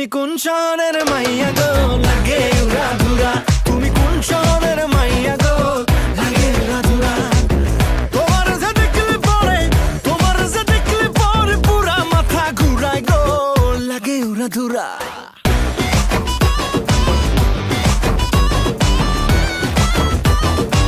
তুমি কোন শহরের মাইয়া গো? লাগে তুমি কোন শহরের মাইয়া গো? লাগে উড়া তোমার যে দেখলে পরে, তোমার যে দেখলে পরে পুরা মাথা ঘুরায় গো। লাগে উড়া